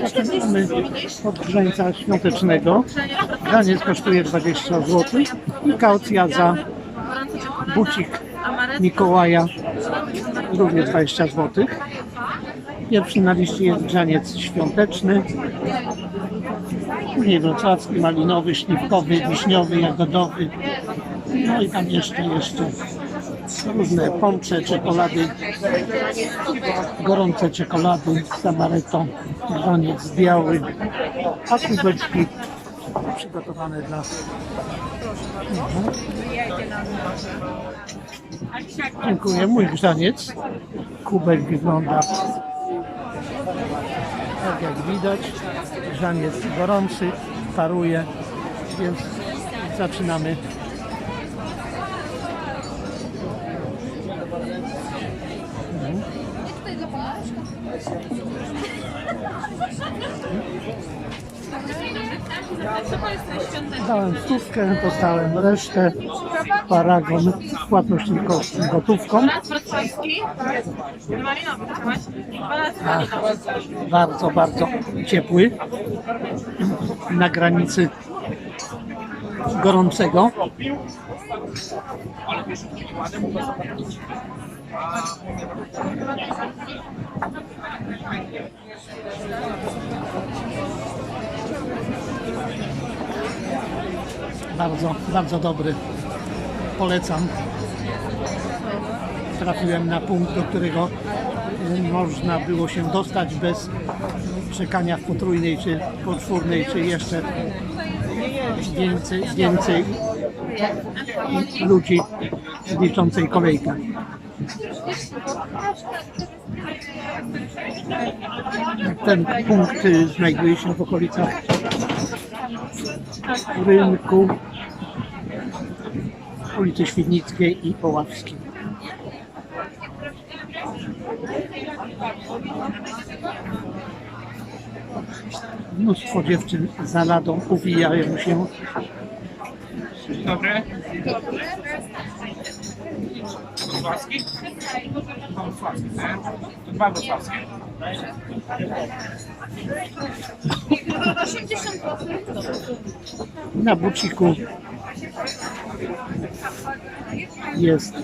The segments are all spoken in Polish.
Zaczynamy od grzańca świątecznego. Graniec kosztuje 20 zł i kaucja za bucik Mikołaja również 20 zł. Pierwszy na liście jest grzaniec świąteczny. Później wrocławski, malinowy, śliwkowy, wiśniowy, jagodowy. No i tam jeszcze, jeszcze różne poncze, czekolady, gorące czekolady z amaretto, grzaniec biały, a kubeczki przygotowane dla Mhm. Dziękuję. Mój grzaniec. Kubek wygląda tak jak widać. Grzaniec gorący, paruje, więc zaczynamy. Dałem stówkę, dostałem resztę. Paragon, płatność tylko gotówką. bardzo, bardzo ciepły. Na granicy gorącego. Bardzo, bardzo dobry. Polecam. Trafiłem na punkt, do którego można było się dostać bez czekania w potrójnej czy poczwórnej, czy jeszcze więcej, więcej ludzi liczącej kolejkę. Ten punkt y, znajduje się w okolicach rynku ulicy Świdnickiej i Poławskiej. Mnóstwo dziewczyn za ladą uwijają się. Dzień dobry. Wrocławski? Pan Wrocławski, nie? To dwa wrocławskie. Na buciku jest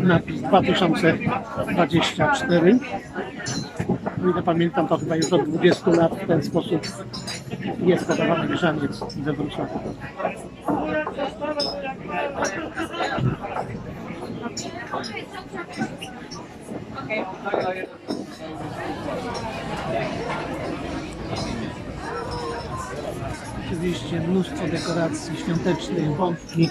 napis 2024. O ile pamiętam, to chyba już od 20 lat w ten sposób jest podawany grzaniec we Wrocławiu. Oczywiście mnóstwo dekoracji świątecznych, wątki.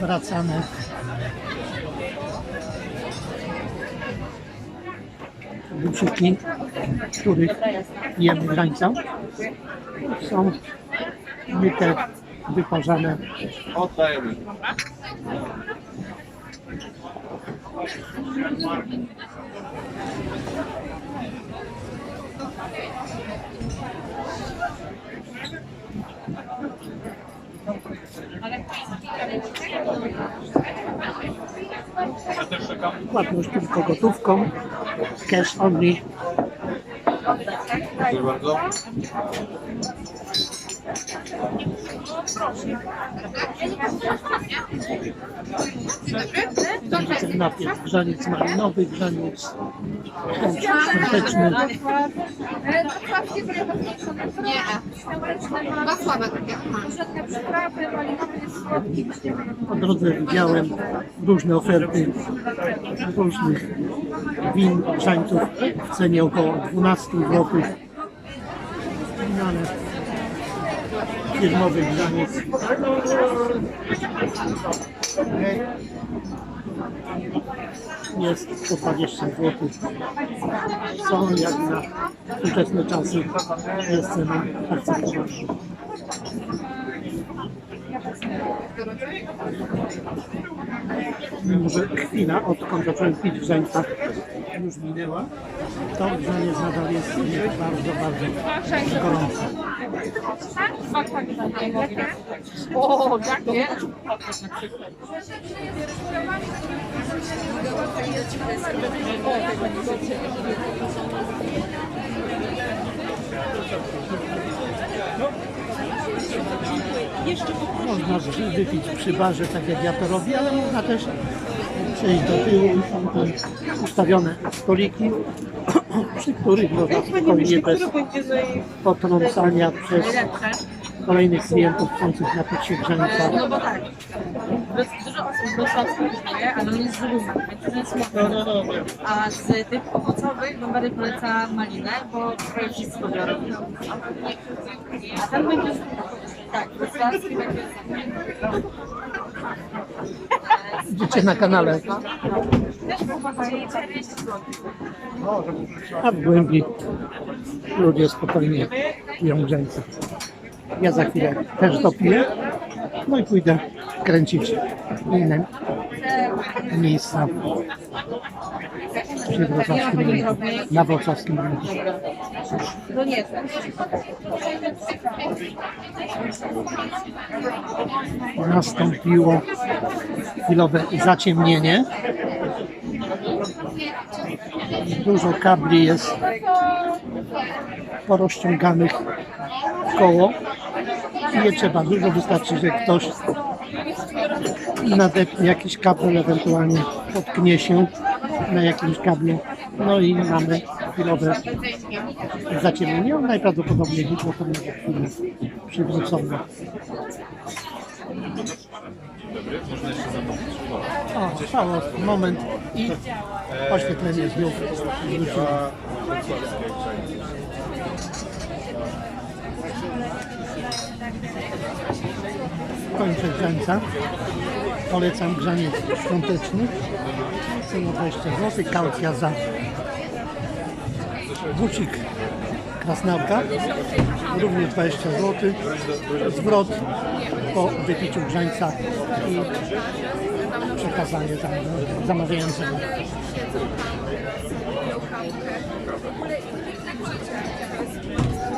Wracamy. Buciki, których jemy grańca, są myte, wyparzane Oddajemy. Płatność tylko gotówką, cash only. Dziękuję bardzo. Napis grzaniec malinowy, grzaniec świąteczny. Po drodze widziałem różne oferty różnych win, grzańców w cenie około 12 zł. No ale firmowy grzaniec jest po 20 zł. Są jak na współczesne czasy jest cena akceptowalna. Może chwila, odkąd zacząłem pić grzańca, już minęła, to grzanie nadal jest bardzo, bardzo gorące. O, jakie? Można wypić przy barze, tak jak ja to robię, ale można też przejść do tyłu i są ustawione stoliki, przy których można spokojnie bez potrącania przez kolejnych klientów chcących napić się grzańca. No bo tak. Dużo osób wrocławskich kupuje, ale on jest z więc to jest mocno. A z tych owocowych bardziej poleca malinę, bo prawie wszyscy to biorą. A ten będzie tak, wrocławski będzie Widzicie na kanale, też popatrzcie 40 zł. a w głębi ludzie spokojnie piją grzańce. Ja za chwilę też dopiję, no i pójdę kręcić inne miejsca przy wrocławskim rynku, na wrocławskim rynku. Nastąpiło chwilowe zaciemnienie. Dużo kabli jest porozciąganych w koło. I nie trzeba dużo, wystarczy, że ktoś nadepnie jakiś kabel, ewentualnie potknie się na jakimś kablu. No i mamy chwilowe zaciemnienie. Najprawdopodobniej widło to będzie chwilę przywrócone. O, trwało moment i oświetlenie znów. Kończę grzańca. Polecam grzaniec świąteczny. Cena 20 zł. Kaucja za bucik krasnałka. Również 20 zł. Zwrot po wypiciu grzańca i przekazanie zam- zamawiającemu.